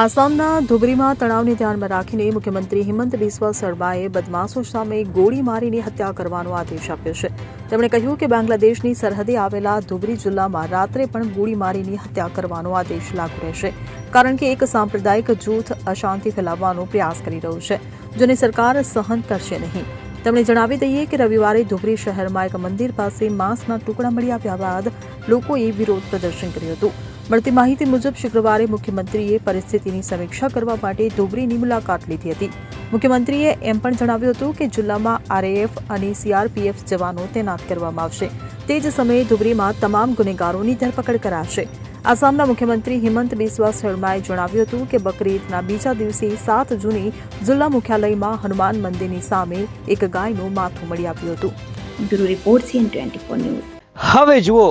આસામના ધુબરીમાં તણાવને ધ્યાનમાં રાખીને મુખ્યમંત્રી હિમંત બિસ્વા શર્માએ બદમાશો સામે ગોળી મારીને હત્યા કરવાનો આદેશ આપ્યો છે. તેમણે કહ્યું કે બાંગ્લાદેશની સરહદે આવેલા ધુબરી જિલ્લામાં રાત્રે પણ ગોળી મારીને હત્યા કરવાનો આદેશ લાગુ રહેશે, કારણ કે એક સાંપ્રદાયિક જૂથ અશાંતિ ફેલાવવાનો પ્રયાસ કરી રહ્યું છે, જેને સરકાર સહન કરશે નહીં. તેમણે જણાવી દઈએ કે રવિવારે ધુબરી શહેરમાં એક મંદિર પાસે માંસના ટુકડા મળી આવ્યા બાદ લોકોએ વિરોધ પ્રદર્શન કર્યું હતું. મળતી માહિતી મુજબ શુક્રવારે મુખ્યમંત્રીએ પરિસ્થિતિની સમીક્ષા કરવા માટે ધુબરીની મુલાકાત લીધી હતી. મુખ્યમંત્રીએ એમ પણ જણાવ્યું હતું કે જિલ્લામાં આરએએફ અને સીઆરપીએફ જવાનો તૈનાત કરવામાં આવશે. તે જ સમયે ધુબરીમાં તમામ ગુનેગારોની ધરપકડ કરાશે. આસામના મુખ્યમંત્રી હિમંત બિસ્વા શર્માએ જણાવ્યું હતું કે બકરીદના બીજા દિવસે સાત જૂને જિલ્લા મુખ્યાલયમાં હનુમાન મંદિરની સામે એક ગાયનું માથું મળી આવ્યું હતું. Bureau report CN twenty news. હવે જુઓ